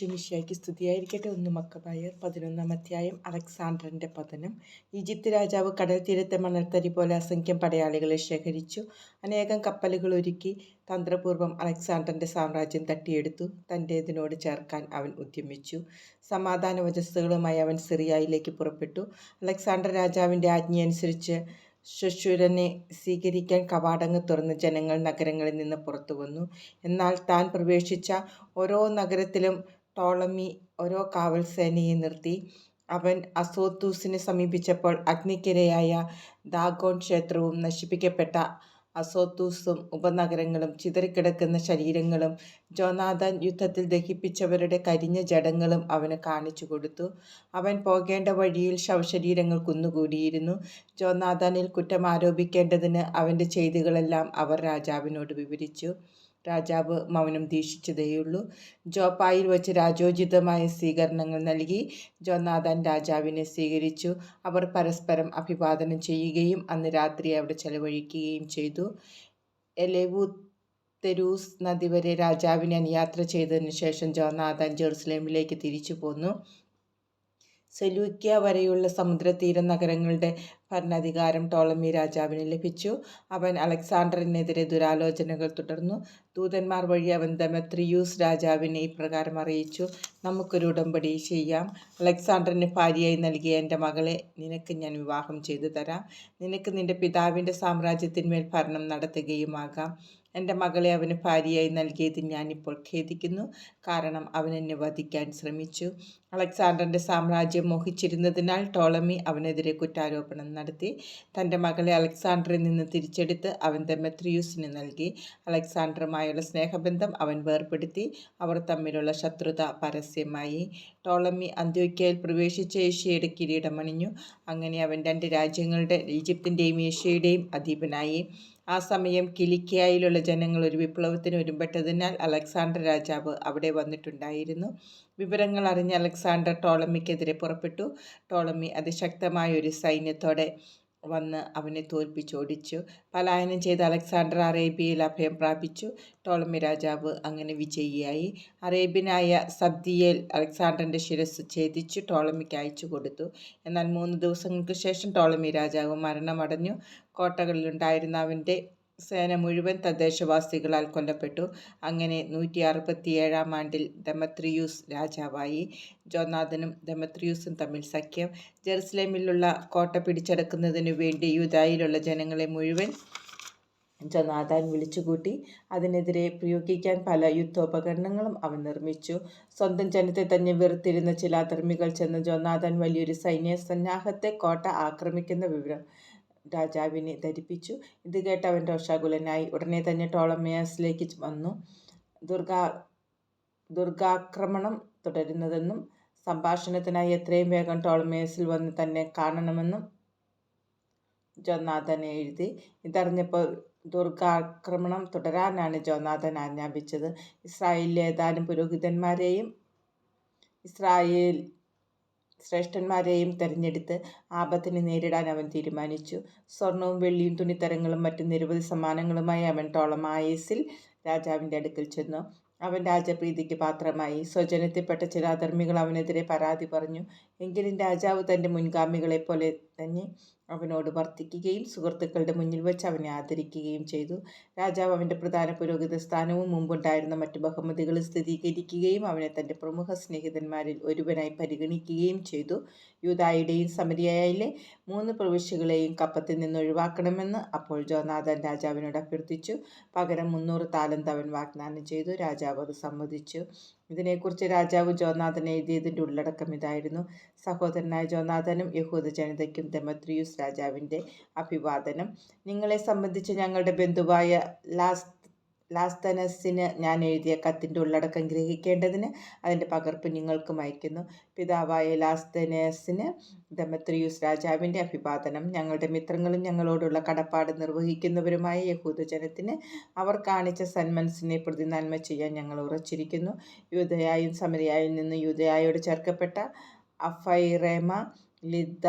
ഈശ്വമിശിയാക്കി സ്തുതിയായിരിക്കട്ടെ. ഒന്ന് മക്കബായർ പതിനൊന്നാം അധ്യായം അലക്സാണ്ടറിന്റെ പതനം. ഈജിപ്ത് രാജാവ് കടൽ തീരത്തെ മണൽത്തരി പോലെ അസംഖ്യം പടയാളികളെ ശേഖരിച്ചു. അനേകം കപ്പലുകൾ ഒരുക്കി തന്ത്രപൂർവം അലക്സാണ്ടറിന്റെ സാമ്രാജ്യം തട്ടിയെടുത്തു. തന്റേതിനോട് ചേർക്കാൻ അവൻ ഉദ്യമിച്ചു. സമാധാന വചസ്സുകളുമായി അവൻ സിറിയയിലേക്ക് പുറപ്പെട്ടു. അലക്സാണ്ടർ രാജാവിന്റെ ആജ്ഞയനുസരിച്ച് ശശുരനെ സ്വീകരിക്കാൻ കവാടങ്ങ് തുറന്ന് ജനങ്ങൾ നഗരങ്ങളിൽ നിന്ന് പുറത്തു വന്നു എന്നാൽ താൻ പ്രവേശിച്ച ഓരോ നഗരത്തിലും ടോളമി ഓരോ കാവൽ സേനയെ നിർത്തി. അവൻ അസോത്തൂസിനെ സമീപിച്ചപ്പോൾ അഗ്നിക്കിരയായ ദാഗോൺ ക്ഷേത്രവും നശിപ്പിക്കപ്പെട്ട അസോത്തൂസും ഉപനഗരങ്ങളും ചിതറിക്കിടക്കുന്ന ശരീരങ്ങളും ജോനാഥൻ യുദ്ധത്തിൽ ദഹിപ്പിച്ചവരുടെ കരിഞ്ഞ ജടങ്ങളും അവന് കാണിച്ചു കൊടുത്തു. അവൻ പോകേണ്ട വഴിയിൽ ശവശരീരങ്ങൾ കുന്നുകൂടിയിരുന്നു. ജോനാഥനിൽ കുറ്റം ആരോപിക്കേണ്ടതിന് അവന്റെ ചെയ്തികളെല്ലാം അവർ രാജാവിനോട് വിവരിച്ചു. രാജാവ് മൗനം ദീക്ഷിച്ചതേയുള്ളൂ. ജോപ്പായിൽ വച്ച് രാജോചിതമായ സ്വീകരണങ്ങൾ നൽകി ജോനാഥൻ രാജാവിനെ സ്വീകരിച്ചു. അവർ പരസ്പരം അഭിവാദനം ചെയ്യുകയും അന്ന് രാത്രി അവിടെ ചെലവഴിക്കുകയും ചെയ്തു. എലേവു തെരൂസ് നദി വരെ രാജാവിനെ അനുയാത്ര ചെയ്തതിനു ശേഷം ജോനാഥൻ ജെറുസലേമിലേക്ക് തിരിച്ചു പോന്നു. സെലൂക്യ വരെയുള്ള സമുദ്രതീര നഗരങ്ങളുടെ ഭരണാധികാരം ടോളമി രാജാവിന് ലഭിച്ചു. അവൻ അലക്സാണ്ടറിനെതിരെ ദുരാലോചനകൾ തുടർന്നു. ദൂതന്മാർ വഴി അവൻ ദമത്രിയൂസ് രാജാവിനെ ഇപ്രകാരം അറിയിച്ചു. നമുക്കൊരു ഉടമ്പടി ചെയ്യാം. അലക്സാണ്ടറിന് ഭാര്യയായി നൽകിയ എന്റെ മകളെ നിനക്ക് ഞാൻ വിവാഹം ചെയ്തു തരാം. നിനക്ക് നിന്റെ പിതാവിന്റെ സാമ്രാജ്യത്തിന്മേൽ ഭരണം നടത്തുകയുമാകാം. എന്റെ മകളെ അവന് ഭാര്യയായി നൽകിയത് ഞാനിപ്പോൾ ഖേദിക്കുന്നു. കാരണം അവൻ എന്നെ വധിക്കാൻ ശ്രമിച്ചു. അലക്സാണ്ടറിന്റെ സാമ്രാജ്യം മോഹിച്ചിരുന്നതിനാൽ ടോളമി അവനെതിരെ കുറ്റാരോപണം നടത്തി. തന്റെ മകളെ അലക്സാണ്ടറിൽ നിന്ന് തിരിച്ചെടുത്ത് അവൻ ദെമത്രിയൂസിന് നൽകി. അലക്സാണ്ടറുമായുള്ള സ്നേഹബന്ധം അവൻ വേർപെടുത്തി. അവർ തമ്മിലുള്ള ശത്രുത പരസ്യമായി. ടോളമി അന്ത്യോക്യയിൽ പ്രവേശിച്ച ഏഷ്യയുടെ കിരീടമണിഞ്ഞു. അങ്ങനെ അവൻ രണ്ട് രാജ്യങ്ങളുടെ ഈജിപ്തിന്റെയും ഏഷ്യയുടെയും അധീപനായി. ആ സമയം കിലിക്കിയായിലുള്ള ജനങ്ങൾ ഒരു വിപ്ലവത്തിന് ഒരുമ്പെട്ടതിനാൽ അലക്സാണ്ടർ രാജാവ് അവിടെ വന്നിട്ടുണ്ടായിരുന്നു. വിവരങ്ങൾ അറിഞ്ഞ അലക്സാണ്ടർ ടോളമിക്കെതിരെ പുറപ്പെട്ടു. ടോളമി അതിശക്തമായ ഒരു സൈന്യത്തോടെ വന്ന് അവനെ തോൽപ്പിച്ചോടിച്ചു പലായനം ചെയ്ത അലക്സാണ്ടർ അറേബ്യയിൽ അഭയം പ്രാപിച്ചു. ടോളമി രാജാവ് അങ്ങനെ വിജയിയായി. അറേബ്യനായ സബ്ദിയേൽ അലക്സാണ്ടറിന്റെ ശിരസ് ഛേദിച്ചു ടോളമിക്ക് അയച്ചു കൊടുത്തു. എന്നാൽ മൂന്ന് ദിവസങ്ങൾക്ക് ശേഷം ടോളമി രാജാവ് മരണമടഞ്ഞു. കോട്ടകളിലുണ്ടായിരുന്ന അവന്റെ സേന മുഴുവൻ തദ്ദേശവാസികളാൽ കൊല്ലപ്പെട്ടു. അങ്ങനെ നൂറ്റി അറുപത്തിയേഴാം ആണ്ടിൽ ദമത്രിയൂസ് രാജാവായി. ജോനാഥനും ദമത്രിയൂസും തമ്മിൽ സഖ്യം. ജെറുസലേമിലുള്ള കോട്ട പിടിച്ചടക്കുന്നതിനു വേണ്ടി യുദായിലുള്ള ജനങ്ങളെ മുഴുവൻ ജനാഥാൻ വിളിച്ചുകൂട്ടി. അതിനെതിരെ പ്രയോഗിക്കാൻ പല യുദ്ധോപകരണങ്ങളും അവൻ നിർമ്മിച്ചു. സ്വന്തം ജനത്തെ തന്നെ വെറുത്തിരുന്ന ചില അധർമ്മികൾ ചെന്ന് ജോനാഥൻ വലിയൊരു സൈന്യ സന്നാഹത്തെ കോട്ട ആക്രമിക്കുന്ന വിവരം രാജാവിനെ ധരിപ്പിച്ചു. ഇത് കേട്ട് അവൻ രോഷാകുലനായി. ഉടനെ തന്നെ ടോളമേസിലേക്ക് വന്നു. ദുർഗാ ദുർഗാക്രമണം തുടരുന്നതെന്നും സംഭാഷണത്തിനായി എത്രയും വേഗം ടോളമേസിൽ വന്ന് തന്നെ കാണണമെന്നും ജോനാഥൻ എഴുതി. ഇതറിഞ്ഞപ്പോൾ ദുർഗാക്രമണം തുടരാനാണ് ജോനാഥൻ ആജ്ഞാപിച്ചത്. ഇസ്രായേലിലെ ഏതാനും പുരോഹിതന്മാരെയും ഇസ്രായേൽ ശ്രേഷ്ഠന്മാരെയും തെരഞ്ഞെടുത്ത് ആപത്തിനെ നേരിടാൻ അവൻ തീരുമാനിച്ചു. സ്വർണവും വെള്ളിയും തുണിത്തരങ്ങളും മറ്റു നിരവധി സമ്മാനങ്ങളുമായി അവൻ ടോളമായസിൽ രാജാവിന്റെ അടുക്കൽ ചെന്നു. അവൻ രാജപ്രീതിക്ക് പാത്രമായി. സ്വജനത്തിൽപ്പെട്ട ചില അധർമ്മികൾ അവനെതിരെ പരാതി പറഞ്ഞു. എങ്കിലും രാജാവ് തന്റെ മുൻഗാമികളെപ്പോലെ തന്നെ അവനോട് വർത്തിക്കുകയും സുഹൃത്തുക്കളുടെ മുന്നിൽ വെച്ച് അവനെ ആദരിക്കുകയും ചെയ്തു. രാജാവ് അവന്റെ പ്രധാന പുരോഹിത സ്ഥാനവും മുമ്പുണ്ടായിരുന്ന മറ്റു ബഹുമതികൾ സ്ഥിരീകരിക്കുകയും അവനെ തന്റെ പ്രമുഖ സ്നേഹിതന്മാരിൽ ഒരുവനായി പരിഗണിക്കുകയും ചെയ്തു. യൂതായുടെയും സമരിയയിലെ മൂന്ന് പ്രവിശ്യകളെയും കപ്പത്തിൽ നിന്ന് ഒഴിവാക്കണമെന്ന് അപ്പോൾ ജോനാഥൻ രാജാവിനോട് അഭ്യർത്ഥിച്ചു. പകരം മുന്നൂറ് താലന്ത് അവൻ വാഗ്ദാനം ചെയ്തു. രാജാവ് അത് സമ്മതിച്ചു. ഇതിനെക്കുറിച്ച് രാജാവ് ജോനാഥൻ എഴുതിയതിന്റെ ഉള്ളടക്കം ഇതായിരുന്നു. സഹോദരനായ ജോനാഥനും യഹൂദ ജനതയ്ക്കും ദമത്രിയൂസ് രാജാവിന്റെ അഭിവാദനം. നിങ്ങളെ സംബന്ധിച്ച് ഞങ്ങളുടെ ബന്ധുവായ ലാസ് ലാസ്തനസിന് ഞാൻ എഴുതിയ കത്തിന്റെ ഉള്ളടക്കം ഗ്രഹിക്കേണ്ടതിന് അതിന്റെ പകർപ്പ് നിങ്ങൾക്കും അയക്കുന്നു പിതാവായ ലാസ്തനസിന് ദമത്രിയൂസ് രാജാവിന്റെ അഭിവാദനം. ഞങ്ങളുടെ മിത്രങ്ങളും ഞങ്ങളോടുള്ള കടപ്പാട് നിർവഹിക്കുന്നവരുമായ യഹൂദജനത്തിന് അവർ കാണിച്ച സന്മനസ്സിനെ പ്രതി നന്മ ചെയ്യാൻ ഞങ്ങൾ ഉറച്ചിരിക്കുന്നു. യൂതയായും സമരിയായും നിന്ന് യൂതയായോട് ചേർക്കപ്പെട്ട അഫൈറേമ ലിദ്ദ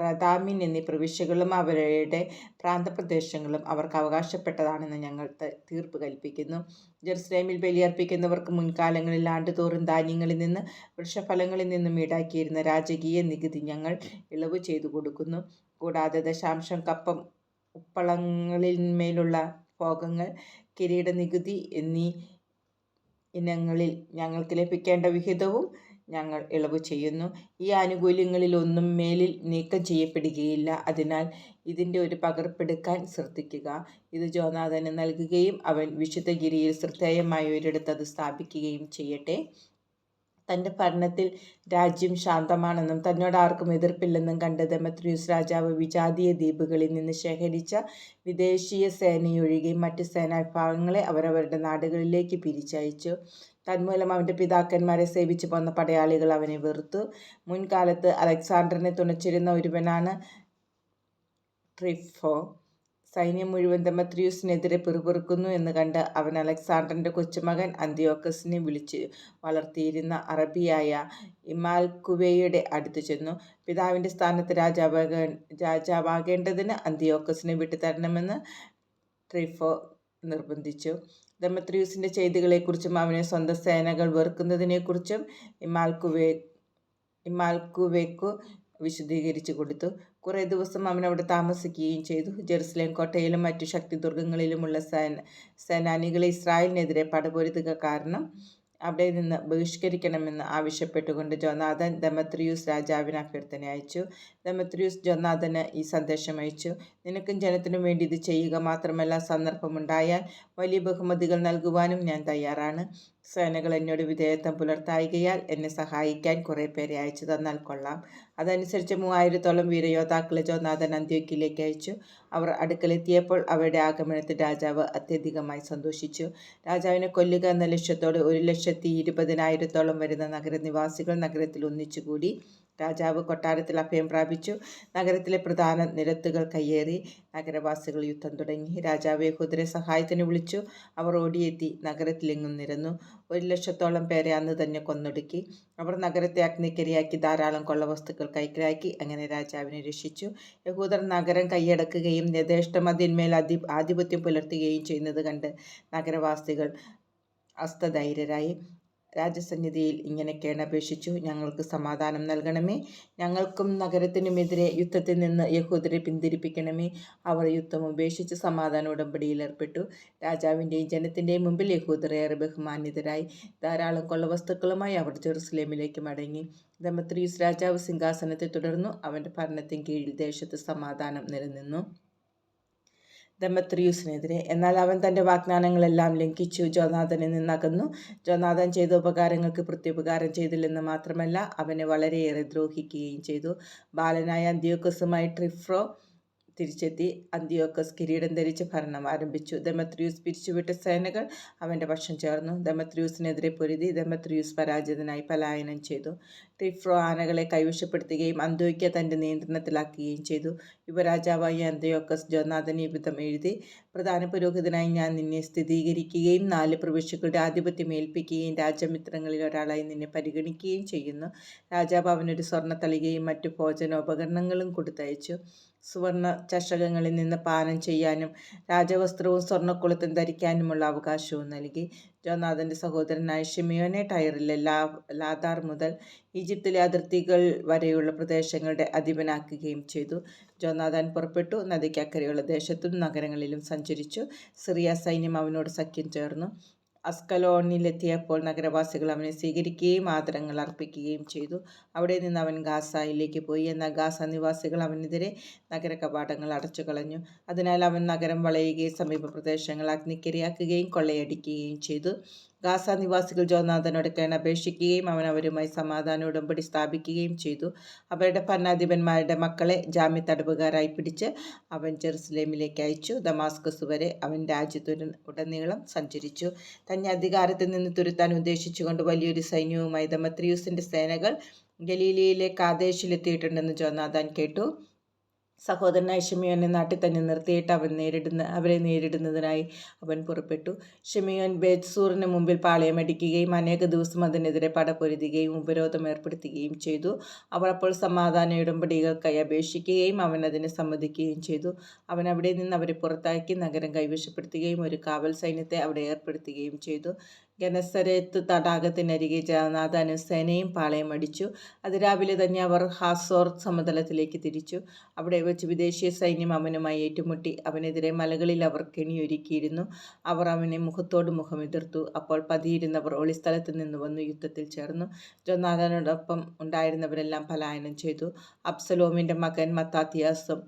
റദാമിൻ എന്നീ പ്രവിശ്യകളും അവരുടെ പ്രാന്തപ്രദേശങ്ങളും അവർക്ക് അവകാശപ്പെട്ടതാണെന്ന് ഞങ്ങൾ തീർപ്പ് കൽപ്പിക്കുന്നു. ജെറുസലേമിൽ ബലിയർപ്പിക്കുന്നവർക്ക് മുൻകാലങ്ങളിൽ ആണ്ടുതോറും ധാന്യങ്ങളിൽ നിന്ന് വൃക്ഷഫലങ്ങളിൽ നിന്നും ഈടാക്കിയിരുന്ന രാജകീയ നികുതി ഞങ്ങൾ ഇളവ് ചെയ്തു കൊടുക്കുന്നു. കൂടാതെ ദശാംശം, കപ്പം, ഉപ്പളങ്ങളിന്മേലുള്ള ഭോഗങ്ങൾ, കിരീടനികുതി എന്നീ ഇനങ്ങളിൽ ഞങ്ങൾക്ക് ലഭിക്കേണ്ട വിഹിതവും ഞങ്ങൾ ഇളവ് ചെയ്യുന്നു. ഈ ആനുകൂല്യങ്ങളിലൊന്നും മേലിൽ നീക്കം ചെയ്യപ്പെടുകയില്ല. അതിനാൽ ഇതിന്റെ ഒരു പകർപ്പെടുക്കാൻ ശ്രദ്ധിക്കുക. ഇത് ജോനാഥന് നൽകുകയും അവൻ വിശുദ്ധഗിരിയിൽ ശ്രദ്ധേയമായ ഒരിടത്ത് അത് സ്ഥാപിക്കുകയും ചെയ്യട്ടെ. തന്റെ ഭരണത്തിൽ രാജ്യം ശാന്തമാണെന്നും തന്നോട് ആർക്കും എതിർപ്പില്ലെന്നും കണ്ട ദമത്രിയൂസ് രാജാവ് വിജാതീയ ദ്വീപുകളിൽ നിന്ന് ശേഖരിച്ച വിദേശീയ സേനയൊഴികെ മറ്റ് സേനാവിഭാഗങ്ങളെ അവരവരുടെ നാടുകളിലേക്ക് പിരിച്ചയച്ചു. തന്മൂലം അവന്റെ പിതാക്കന്മാരെ സേവിച്ചു പോന്ന പടയാളികൾ അവനെ വെറുത്തു. മുൻകാലത്ത് അലക്സാണ്ടറിനെ തുണച്ചിരുന്ന ഒരുവനാണ് ട്രിഫോ. സൈന്യം മുഴുവൻ ദമത്രിയൂസിനെതിരെ പിറുപിറുക്കുന്നു എന്ന് കണ്ട് അവൻ അലക്സാണ്ടറിന്റെ കൊച്ചുമകൻ അന്തിയോക്കസിനെ വിളിച്ച് വളർത്തിയിരുന്ന അറബിയായ ഇമാൽക്കുവേയുടെ അടുത്തു ചെന്നു. പിതാവിന്റെ സ്ഥാനത്ത് രാജാവാകേണ്ടതിന് അന്തിയോക്കസിനെ വിട്ടുതരണമെന്ന് ട്രിഫോ നിർബന്ധിച്ചു. ദമത്രിയൂസിന്റെ ചെയ്തികളെക്കുറിച്ചും അവനെ സ്വന്തം സേനകൾ വെറുക്കുന്നതിനെക്കുറിച്ചും ഇമാൽക്കുവേക്കു വിശദീകരിച്ചു കൊടുത്തു. കുറേ ദിവസം അവൻ അവിടെ താമസിക്കുകയും ചെയ്തു. ജെറുസലേം കോട്ടയിലും മറ്റു ശക്തിദുർഗങ്ങളിലുമുള്ള സേനാനികളെ ഇസ്രായേലിനെതിരെ പടപൊരുതുക കാരണം അവിടെ നിന്ന് ബഹിഷ്കരിക്കണമെന്ന് ആവശ്യപ്പെട്ടുകൊണ്ട് ജോനാഥൻ ദമത്രിയൂസ് രാജാവിന് അഭ്യർത്ഥന അയച്ചു. ദമത്രിയൂസ് ജോനാഥന് ഈ സന്ദേശം അയച്ചു. നിനക്കും ജനത്തിനും വേണ്ടി ഇത് ചെയ്യുക മാത്രമല്ല, സന്ദർഭമുണ്ടായാൽ വലിയ ബഹുമതികൾ നൽകുവാനും ഞാൻ തയ്യാറാണ്. സേനകൾ എന്നോട് വിധേയത്വം പുലർത്തായികയാൽ എന്നെ സഹായിക്കാൻ കുറേപ്പേരെ അയച്ചു തന്നാൽ കൊള്ളാം. അതനുസരിച്ച് മൂവായിരത്തോളം വീരയോദ്ധാക്കളെ ജോനാഥൻ അന്ത്യക്കിലേക്ക് അയച്ചു. അവർ അടുക്കലെത്തിയപ്പോൾ അവരുടെ ആഗമനത്തിൽ രാജാവ് അത്യധികമായി സന്തോഷിച്ചു. രാജാവിനെ കൊല്ലുക എന്ന ലക്ഷ്യത്തോടെ ഒരു ലക്ഷത്തി ഇരുപതിനായിരത്തോളം വരുന്ന നഗരനിവാസികൾ നഗരത്തിൽ ഒന്നിച്ചുകൂടി. രാജാവ് കൊട്ടാരത്തിൽ അഭയം പ്രാപിച്ചു. നഗരത്തിലെ പ്രധാന നിരത്തുകൾ കയ്യേറി. നഗരവാസികൾ യുദ്ധം തുടങ്ങി. രാജാവ് യഹൂദരെ സഹായത്തിന് വിളിച്ചു. അവർ ഓടിയെത്തി നഗരത്തിലെങ്ങും നിരന്നു. ഒരു ലക്ഷത്തോളം പേരെ അന്ന് തന്നെ കൊന്നൊടുക്കി. അവർ നഗരത്തെ അഗ്നിക്കരിയാക്കി ധാരാളം കൊള്ളവസ്തുക്കൾ കൈക്കലാക്കി. അങ്ങനെ രാജാവിനെ രക്ഷിച്ചു. യഹൂദർ നഗരം കൈയടക്കുകയും യഥേഷ്ടം അതിന്മേൽ ആധിപത്യം പുലർത്തുകയും ചെയ്യുന്നത് കണ്ട് നഗരവാസികൾ അസ്തധൈര്യരായി. രാജസന്നിധിയിൽ ഇങ്ങനെ കേണപേക്ഷിച്ചു. ഞങ്ങൾക്ക് സമാധാനം നൽകണമേ. ഞങ്ങൾക്കും നഗരത്തിനുമെതിരെ യുദ്ധത്തിൽ നിന്ന് യഹൂദരെ പിന്തിരിപ്പിക്കണമേ. അവർ യുദ്ധം ഉപേക്ഷിച്ച് സമാധാന ഉടമ്പടിയിൽ ഏർപ്പെട്ടു. രാജാവിന്റെയും ജനത്തിന്റെയും മുമ്പിൽ യഹൂദർ ഏറെ ബഹുമാന്യതരായി ധാരാളം കൊള്ളവസ്തുക്കളുമായി അവർ ജെറുസലേമിലേക്ക് മടങ്ങി. ദമത്രിയുസ് രാജാവ് സിംഹാസനത്തെ തുടർന്നു. അവന്റെ ഭരണത്തിൻ കീഴിൽ ദേശത്ത് സമാധാനം നിലനിന്നു. ദെമേത്രിയുസിനെതിരെ എന്നാൽ അവൻ തന്റെ വാഗ്ദാനങ്ങളെല്ലാം ലംഘിച്ചു ജോനാഥനിൽ നിന്നകന്നു. ജോനാഥൻ ചെയ്ത ഉപകാരങ്ങൾക്ക് പ്രത്യുപകാരം ചെയ്തില്ലെന്ന് മാത്രമല്ല, അവനെ വളരെയേറെ ദ്രോഹിക്കുകയും ചെയ്തു. ബാലനായ അന്ത്യോക്കസുമായി ട്രിഫോ തിരിച്ചെത്തി. അന്തിയോക്കസ് കിരീടം ധരിച്ച് ഭരണം ആരംഭിച്ചു. ദമത്രിയൂസ് പിരിച്ചുവിട്ട സേനകൾ അവന്റെ പക്ഷം ചേർന്നു. ദമത്രിയൂസിനെതിരെ പൊരുതി. ദമത്രിയൂസ് പരാജിതനായി പലായനം ചെയ്തു. ട്രിഫ്രോ ആനകളെ കൈവശപ്പെടുത്തുകയും അന്തോയ്ക്ക തന്റെ നിയന്ത്രണത്തിലാക്കുകയും ചെയ്തു. യുവരാജാവായ അന്ത്യോക്കസ് ജോനാഥനെ വിധം എഴുതി. പ്രധാന പുരോഹിതനായി ഞാൻ നിന്നെ സ്ഥിരീകരിക്കുകയും നാല് പ്രവിശ്യകളുടെ ആധിപത്യം ഏൽപ്പിക്കുകയും രാജമിത്രങ്ങളിൽ ഒരാളായി നിന്നെ പരിഗണിക്കുകയും ചെയ്യുന്നു. രാജാവ് അവനൊരു സ്വർണ തളികയും മറ്റു ഭോജനോപകരണങ്ങളും കൊടുത്തയച്ചു. സുവർണ ചഷകങ്ങളിൽ നിന്ന് പാനം ചെയ്യാനും രാജവസ്ത്രവും സ്വർണക്കുളത്തും ധരിക്കാനുമുള്ള അവകാശവും നൽകി. ജോനാഥന്റെ സഹോദരനായ ഷിമിയോനെ ടയറിലെ ലാദാർ മുതൽ ഈജിപ്തിലെ അതിർത്തികൾ വരെയുള്ള പ്രദേശങ്ങളുടെ അധിപനാക്കുകയും ചെയ്തു. ജോനാഥാൻ പുറപ്പെട്ടു. നദിക്കക്കരെയുള്ള ദേശത്തും നഗരങ്ങളിലും സഞ്ചരിച്ചു. സിറിയ സൈന്യം അവനോട് സഖ്യം ചേർന്നു. അസ്കലോണിലെത്തിയപ്പോൾ നഗരവാസികൾ അവനെ സ്വീകരിക്കുകയും ആദരങ്ങൾ അർപ്പിക്കുകയും ചെയ്തു. അവിടെ നിന്ന് അവൻ ഗാസയിലേക്ക് പോയി. എന്നാൽ ഗാസ നിവാസികൾ അവനെതിരെ നഗര കവാടങ്ങൾ അടച്ചു അടച്ചുകളഞ്ഞു. അതിനാൽ അവൻ നഗരം വളയുകയും സമീപ പ്രദേശങ്ങൾ അഗ്നിക്കിരയാക്കുകയും കൊള്ളയടിക്കുകയും ചെയ്തു. ഗാസ നിവാസികൾ ജോനാഥനോട് കേണപേക്ഷിക്കുകയും അവൻ അവരുമായി സമാധാന ഉടമ്പടി സ്ഥാപിക്കുകയും ചെയ്തു. അവരുടെ ഭരണാധിപന്മാരുടെ മക്കളെ ജാമ്യത്തടവുകാരായി പിടിച്ച് അവൻ ജെറുസലേമിലേക്ക് അയച്ചു. ദമാസ്കസ് വരെ അവൻ രാജ്യത്തുടനീളം സഞ്ചരിച്ചു. തന്നെ അധികാരത്തിൽ നിന്ന് തുരുത്താൻ ഉദ്ദേശിച്ചുകൊണ്ട് വലിയൊരു സൈന്യവുമായി ദമത്രിയൂസിന്റെ സേനകൾ ഗലീലയിലെ കാദേശിലെത്തിയിട്ടുണ്ടെന്ന് ജോനാഥാൻ കേട്ടു. സഹോദരനായ ഷിമിയോനെ നാട്ടിൽ തന്നെ നിർത്തിയിട്ട് അവൻ നേരിടുന്ന അവരെ നേരിടുന്നതിനായി അവൻ പുറപ്പെട്ടു. ഷിമിയോൻ ബേത്സൂറിന് മുമ്പിൽ പാളയമടിക്കുകയും അനേക ദിവസം അതിനെതിരെ പടപൊരുതുകയും ഉപരോധം ഏർപ്പെടുത്തുകയും ചെയ്തു. അവർ അപ്പോൾ സമാധാന ഉടമ്പടികൾക്കായി അപേക്ഷിക്കുകയും അവൻ അതിനെ സമ്മതിക്കുകയും ചെയ്തു. അവൻ അവിടെ നിന്ന് അവരെ പുറത്താക്കി നഗരം കൈവശപ്പെടുത്തുകയും ഒരു കാവൽ സൈന്യത്തെ അവിടെ ഏർപ്പെടുത്തുകയും ചെയ്തു. ഗനസരത്ത് തടാകത്തിനരികെ ജഗന്നാഥനും സേനയും പാളയമടിച്ചു അതിരാവിലെ തന്നെ അവർ ഹാസോർ സമതലത്തിലേക്ക് തിരിച്ചു. അവിടെ വെച്ച് വിദേശീയ സൈന്യം അവനുമായി ഏറ്റുമുട്ടി. അവനെതിരെ മലകളിൽ അവർ കെണിയൊരുക്കിയിരുന്നു. അവർ അവനെ മുഖത്തോട് മുഖം എതിർത്തു അപ്പോൾ പതിയിരുന്നവർ ഒളിസ്ഥലത്ത് നിന്ന് വന്ന് യുദ്ധത്തിൽ ചേർന്നു. ജഗന്നാഥനോടൊപ്പം ഉണ്ടായിരുന്നവരെല്ലാം പലായനം ചെയ്തു. അബ്സലോമിന്റെ മകൻ മത്താത്തിയാസും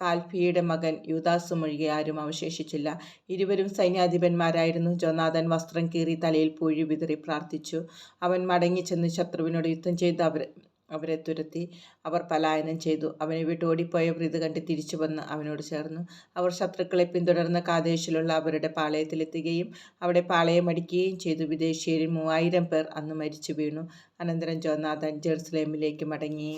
കാൽഫിയുടെ മകൻ യൂദാസും ഒഴികെ ആരും അവശേഷിച്ചില്ല. ഇരുവരും സൈന്യാധിപന്മാരായിരുന്നു. ജോനാഥൻ വസ്ത്രം കീറി തലയിൽ പൂഴി വിതറി പ്രാർത്ഥിച്ചു. അവൻ മടങ്ങി ചെന്ന് ശത്രുവിനോട് യുദ്ധം ചെയ്ത് അവർ അവരെ തുരത്തി. അവർ പലായനം ചെയ്തു. അവനെ വിട്ട് ഓടിപ്പോയ ഇത് കണ്ട് തിരിച്ചു വന്ന് അവനോട് ചേർന്നു. അവർ ശത്രുക്കളെ പിന്തുടർന്ന് കാതേശിലുള്ള അവരുടെ പാളയത്തിലെത്തുകയും അവിടെ പാളയമടിക്കുകയും ചെയ്തു. വിദേശീയരിൽ മൂവായിരം പേർ അന്ന് മരിച്ചു വീണു. അനന്തരം ജോനാഥൻ ജെറുസലേമിലേക്ക് മടങ്ങി.